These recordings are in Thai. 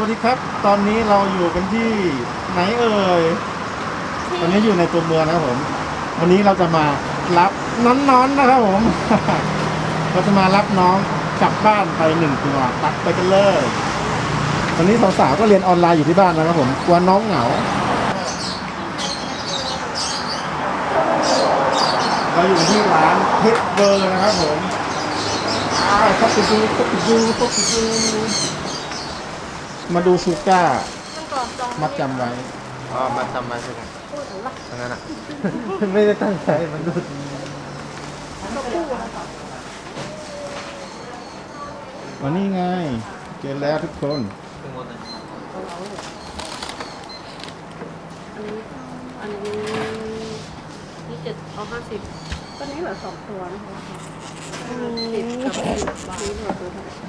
วัสดีครับ ตอนนี้เราอยู่กันที่ไหนเอ่ย ตอนนี้อยู่ในตัวเมืองนะครับผม วันนี้เราจะมารับน้อนๆนะครับผม เราจะมารับน้องกลับบ้านไปหนึ่งตัวตัดไปกันเลยตอนนี้สาวๆก็เรียนออนไลน์อยู่ที่บ้านนะครับผมกลัวน้องเหงา เราอยู่ที่ร้านเพชรเบอร์นะครับผมอ้าวเข้าไปดูเข้า ไปดูเข้าไปดูมาดูชูก้ามัดจำไว้ อ๋อมาจำมาใช่ไหมอันนั้นอะ ไม่ได้ตั้งใจมันดูวันนี้ไง เจอแล้วทุกคนทั้งหมดเลยอันนี้นี่เจ็ดเอาห้าสิบตอนนี้เหลือสองตัวนะคะสิบกับสิบบาทนี่เหลือตัวเท่าไหร่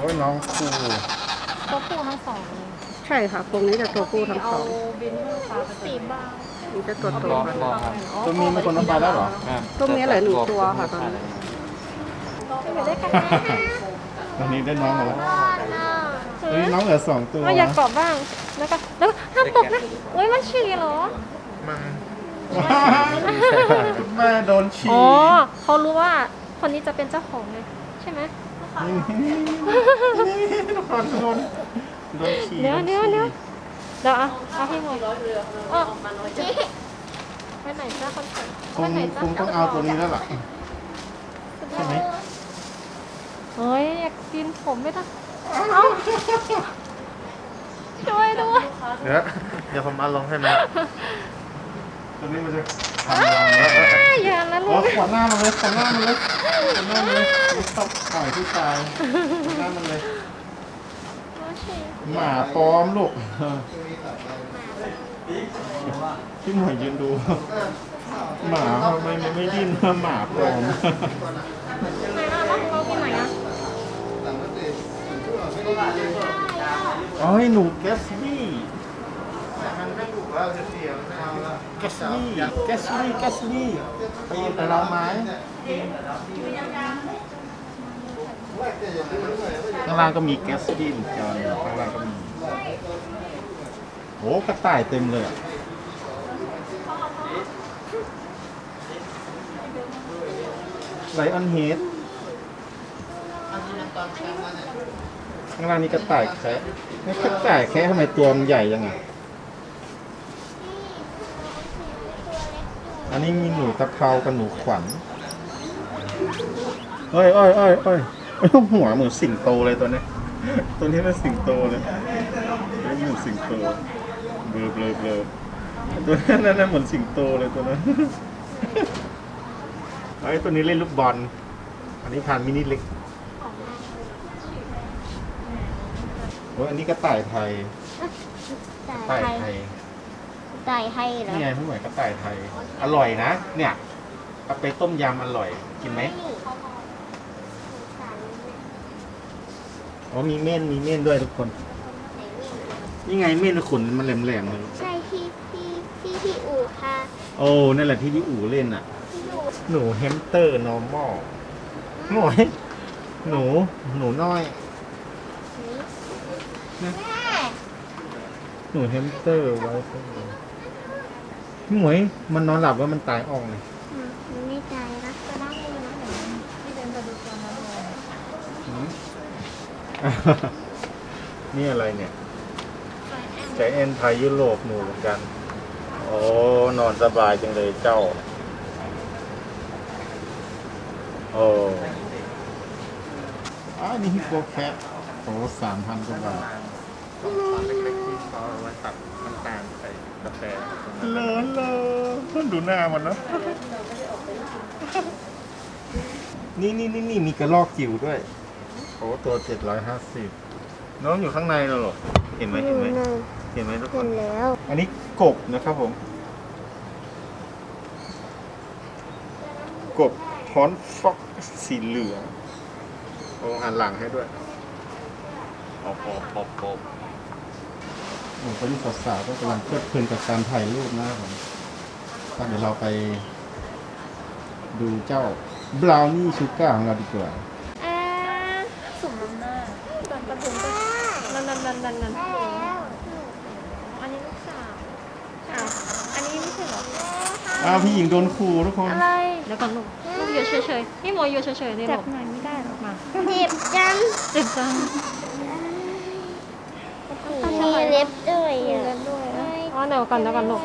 โอ้ยน้องครูตัวผู้ทั้งสองใช่ค่ะตรงนี้จะตัวผู้ทั้งสองบินเมื่อปลาสี่บาทนี่จะตัวโตบอกกันบอกครับตัวมีมีคนเอาไปแล้วเหรอตรงนี้เหลือหนึ่งตัวค่ะตอนนี้อยู่ด้วยกันนะตอนนี้ได้น้องมาแล้วตอนนี้น้องเหลือสองตัวก็อยากกอดบ้างแล้วก็แล้วก็ห้ามตกนะโอ้ยมันฉี่เหรอมันแม่โดนฉี่อ๋อเขารู้ว่าคนนี้จะเป็นเจ้าของไงใช่ไหมนี่ ทุกคนโดนโดนฉี่เดี๋ยวเดี๋ยวเดี๋ยวเดี๋ยวเอาเอาให้หน่อยเออไปไหนจ้าคนสวยคงคงต้องเอาตัวนี้แล้วล่ะใช่ไหมเฮ้ยอยากกินผมไม่ได้เอาช่วยด้วยเดี๋ยวเดี๋ยวผมเอาลงให้ไหมตัวนี้มันจะทำรังแล้วอย่านะลูโอ้กขวดหน้ามันเลยขวดหน้ามันเลยขวดหน้ามันเลยไม่ต้อง ปล่อยผู้ชายขวดหน้ามันเลย หมาปลอมลูกพี่หน่วยยืนดู หมาทำไมมันไม่ดิ้นหมาปลอมไหนอะเราเรากินไหนอะอ๋อให้หนูแกสบี้แกสบี้แกสบี้แกสบี้ไปยินแต่เราไหม ข้างล่างก็มีแก๊สบี้เหมือนกันข้างล่างก็มีโอ้กระต่ายเต็มเลยอะไลออนเฮดข้างล่างนี่กระต่ายแค่กระต่ายแคะทำไมตัวมันใหญ่ยังไงอันนี้มีหนูตะเพรากับหนูขวัญเอ้ยเอ้ยเอ้ยเอ้ยเอ้ย หัวเหมือนสิงโตเลยตัวเนี้ยตัวนี้เป็นสิงโตเลยเอ้ยเหมือนสิงโตเบลอเบลอเบลอตัวนั้นนั่นเหมือนสิงโตเลยตัวนั้นไอ้ยตัวนี้เล่นลูกบอล อันนี้พานมินิเล็กโอ้ยอันนี้กระต่ายไทยกระต่ายไทยไก่ให้เหรอนี่ไงพี่หมวยกระต่ายไทย อร่อยนะ เนี่ยเอาไปต้มยำอร่อย กินไหม อ๋อมีเม่นมีเม่นด้วยทุกคน นี่ไงเม่นขนมันแหลมๆเลยใช่ที่ที่ที่พี่อู่ค่ะโอ้นั่นแหละที่พี่อู๋เล่นอะพี่อู่หนูแฮมสเตอร์ normal หน่วยหนูหนูน้อย แม่หนูแฮมสเตอร์ไว้พี่หมวยมันนอนหลับว่ามันตายอ่องเลย อืมมันไม่ใจนะก็ได้นะ พี่เดินไปดูตัวนั้นเลย หืม นี่อะไรเนี่ยใจแอนไทยยุโรปหนูเหมือนกัน โอ้ นอนสบายจังเลยเจ้า โอ้อานี่ฮิปโปแคทโอ้สามพันกว่าบาทตอนเล็กๆที่เขาเอาไว้ตัดน้ำตาลใส่กาแฟเลอะเลยดูหน้ามันนะนี่นี่นี่นี่มีกระรอกจิ๋วด้วย โอ้ตัวเจ็ดร้อยห้าสิบน้องอยู่ข้างในแล้วเหรอเห็นไหมเห็นไหมเลยเห็นไหมทุกคเห็นน แล้วอันนี้กบนะครับผม กบฮอนฟ็อกสีเหลืองโอ้หันหลังให้ด้วยปอบปอบปอบปอบโอ้ตอนนี้สาวๆก็กำลังเพลิดเพลินกับการถ่ายรูปนะครับผมก็เดี๋ยวเราไป ดูเจ้าบราวนี่ชูการ์ของเราดีกว่าอ่าสุ่มน้ำหน้า นั่นนั่นได้แล้วอันนี้ลูกสาวอ้าวอันนี้ไม่ใช่เหรอ อ้าวพี่หญิงโดนขู่ทุกคน อะไรเดี๋ยวก่อนลูก ลูกอยู่เฉยๆนี่โมอยู่เฉยๆนี่จัลูบกหน่อยไม่ได้หรอกมาเจ็บจังเจ็บจังมีเล็บด้วยอะด้วยอ๋อเดี๋ยวก่อนเดี๋ยวก่อนลูก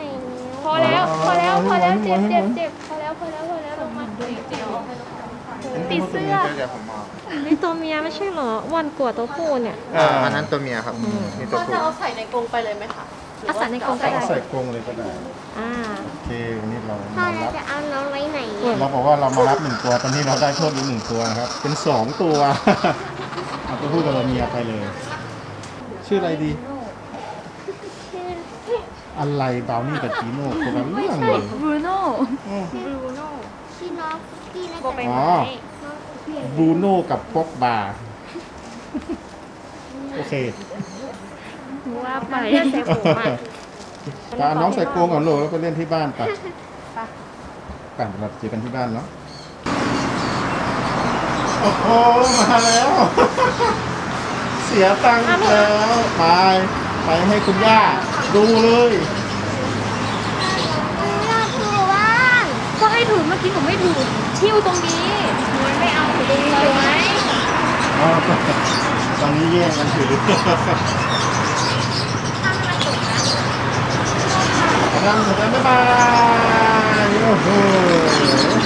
พอแล้ว พอแล้ว พอแล้ว เจ็บเจ็บเจ็บพอแล้ว พอแล้ว พอแล้วลงมาติดเสื้อ เดี๋ยวผมมองนี่ตัวเมียไม่ใช่เหรอ วันกว่าตัวผู้เนี่ยอ่าอันนั้นตัวเมียครับนี่ตัวก็ผู้จะเอาใส่ในกรงไปเลยไหมคะอาศัยในกรงก็ได้ใส่กรงเลยก็ได้อ่าโอเควันนี้เราพ่อมาเรารับจะเอาน้องไว้ไหนเราบอกว่าเรามารับหนึ่งตัวตอนนี้เราได้เพิ่มอีกหนึ่งตัวนะครับ เป็นสองตัวเอาตัวผู้กับตัวเมียไปเลย ชื่ออะไรดีอะไรบราวนี่กับจีโน่คนละเรื่องเลยบรูโน่อืมบรูโน่ที่น้องคุกกี้น่าโบจะไปน้อ๋อองคุกกี้บรูโน่กับป๊อกบาร์โอเคว่าไปไปเอาน้องใส่กรงก่อนโลกแล้วไปเล่นที่บ้านไปไปเราเจอกันที่บ้านเนาะโอ้โหมาแล้ว เสียตังค์อีกแล้วไปไปให้คุณย่าดูเลย เราถูบ้าง ก็ให้ถือเมื่อกี้หนูไม่ถือทิ้วตรงนี้หนูไม่เอาถือตรงนี้เลยไหมอ๋อตอนนี้แย่งกันถือทำกันบ๊ายบายโอ้โห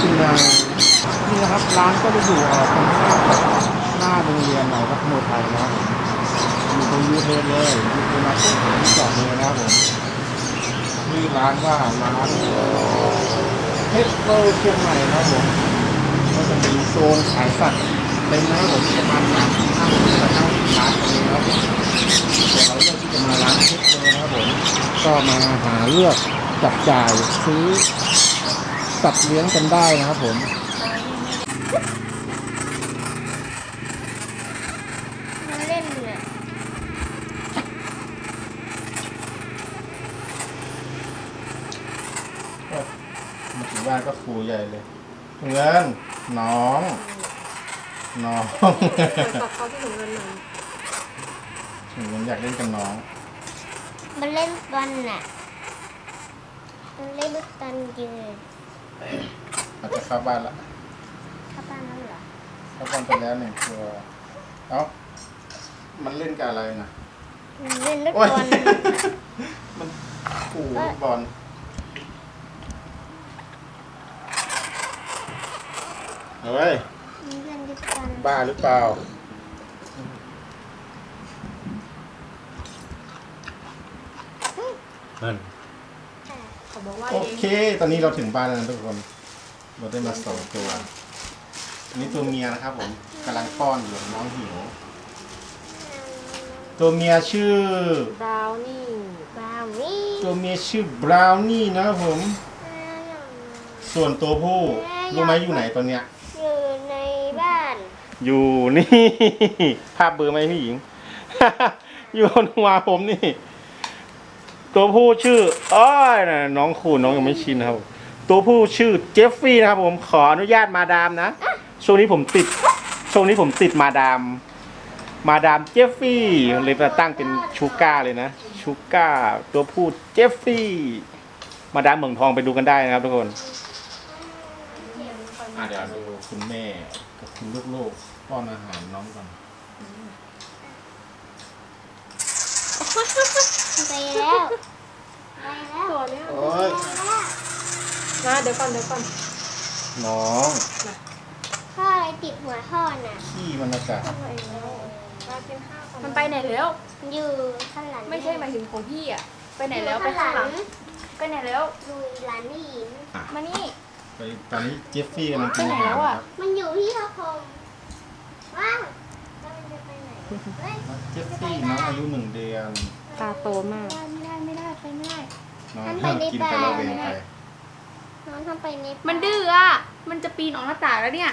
คุณนายนี่นะครับร้านก็จะอยู่ตรงหน้าโรงเรียนหนวัดโนไทยนะอยู่ตรงยูเทนเลยยูเทิร์นมาปุ๊บจอดเลยนะครับผมนี่ร้านว่าร้าน เฮดโลเชียงใหม่นะครับผมก็จะมีโซนขายสัตว์เป็นนะครับผมประมาณสามสิบห้าสิบห้านร้านเลยครับผมแต่เราเลือกที่จะมาร้านเพชรเลยนะครับผมก็มาหาเลือกจับจ่ายซื้อสัตว์เลี้ยงกันได้นะครับผม มาเล่นเนี่ย มาถึงบ้านก็คูใหญ่เลย เงินน้อง น้องกับเขาที่หนูเงินหนึ่งเงินอยากเล่นกับน้องมาเล่นกันน่ะมาเล่นกันยืนอาจจะเข้าบ้านละเข้าบ้านแล้วเหรอเข้าบ้านไปแล้วหนึ่งตัวเอ้ามันเล่นกับอะไรนะเล่นลูกโอ้ยบอลมันขู่ลูกบอล เฮ้ยเล่นลูกบอลบ้าหรือเปล่าเขาบอกว่าโอเค ตอนนี้เราถึงบ้านแล้วนะทุกคน เราได้มาสองตัว อันนี้ตัวเมียนะครับผมกำลังป้อนอยู่น้องหิว ตัวเมียชื่อ บราวนี่บาวนี่ตัวเมียชื่อบราวนี่นะครับผม ส่วนตัวผู้รู้ไหมอยู่ไหนตอนเนี้ยอยู่ในบ้าน อยู่นี่ ภาพเบอร์ไหมพี่หญิง อยู่บนหัวผมนี่ ตัวผู้ชื่ออ้อยนะน้องคูน้องยังไม่ชินนะครับ ตัวผู้ชื่อเจฟฟี่นะครับ ผมขออนุญาตมาดามนะ ช่วงนี้ผมติด ช่วงนี้ผมติดมาดาม มาดามเจฟฟี่เลยมาตั้งเป็นชูก้าเลยนะ ชูก้า ตัวผู้เจฟฟี่ มาดามเมืองทองไปดูกันได้นะครับทุกคนอะเดี๋ยวดูคุณแม่ กับคุณลูกๆป้อนอาหารน้องก่อนไปแล้ว ไปแล้วตัวเนี้ยโอ้ยนะเดี๋ยวก่อนเดี๋ยวก่อนน้องพ่ออะไรติดหัวพ่อน่ะขี้มันอากาศมากินข้าวก่อนมันไปไหนแล้ว อยู่ข้างหลังไม่ใช่หมายถึงของพี่อะไปไหนอยู่แล้วไปข้างหลัง ไปไหนแล้วดูหลานนี่หญิงมานี่ ไปตอนนี้เจฟฟี่กำลังกินไปอาไหนหารแล้วคอะรับมันอยู่ที่พระพรหมว้าวแล้วมันจะไปไหนเฮ้ยเจฟฟี่น้องอายุหนึ่งเดือนตาโตมาก ไม่ได้ไม่ได้ไปไม่ได้ น้องห้ามกินไปแล้วเวงไปน้องทำไปในป่ามันดื้ออะมันจะปีนออกหน้าต่างแล้วเนี่ย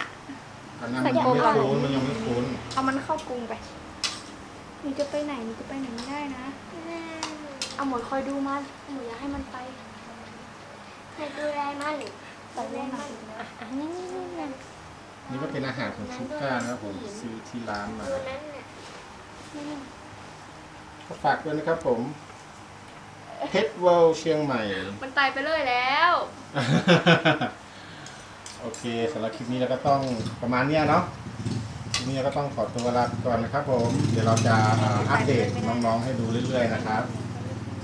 อันนั้นมันยังไม่คุ้นมันยังไม่คุ้นเอามันเข้ากรงไปหนูจะไปไหนหนูจะไปไหนไม่ได้นะ เอาหมอนคอยดูมันหนูอยากให้มันไป ใครดูแลมัน ไปเล่นหน่อยอันนี้นี่นี่นี่ก็เป็นอาหารของชูก้านะครับผมซื้อที่ร้านมาตัวนั้นน่ะฝากด้วยนะครับผมเพชรเวิลด์เชียงใหม่ มันตายไปเลยแล้ว โอเคสำหรับคลิปนี้เราก็ต้องประมาณเนี้ยเนาะคลิปนี้เราก็ต้องขอตัวลาไปก่อนนะครับผม เดี๋ยวเราจะอ่าอัปเดตน้องๆให้ดูเรื่อยๆนะครับ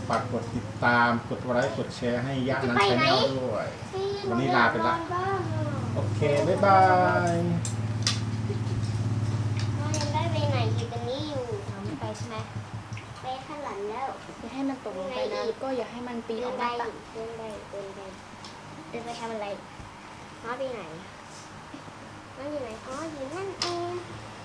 ฝากกดติดตาม กดไลค์กดแชร์ให้ยะนันชาแนลด้วย วันนี้ลาไปละ โอเค บ๊ายบายน้องยังได้ไปไหนอยู่ตรงนี้อยู่ไม่ไปใช่ไหมไปข้างหลังแล้ว อย่าให้มันตกลงไปนะแล้วก็อย่าให้มันปีนเดิอนอกไปหน้าต่างเดินไปเดินไปเดินไปทำอะไรน้องไปไหนน้องอยู่ไหนอ๋ออยู่นั่นเอง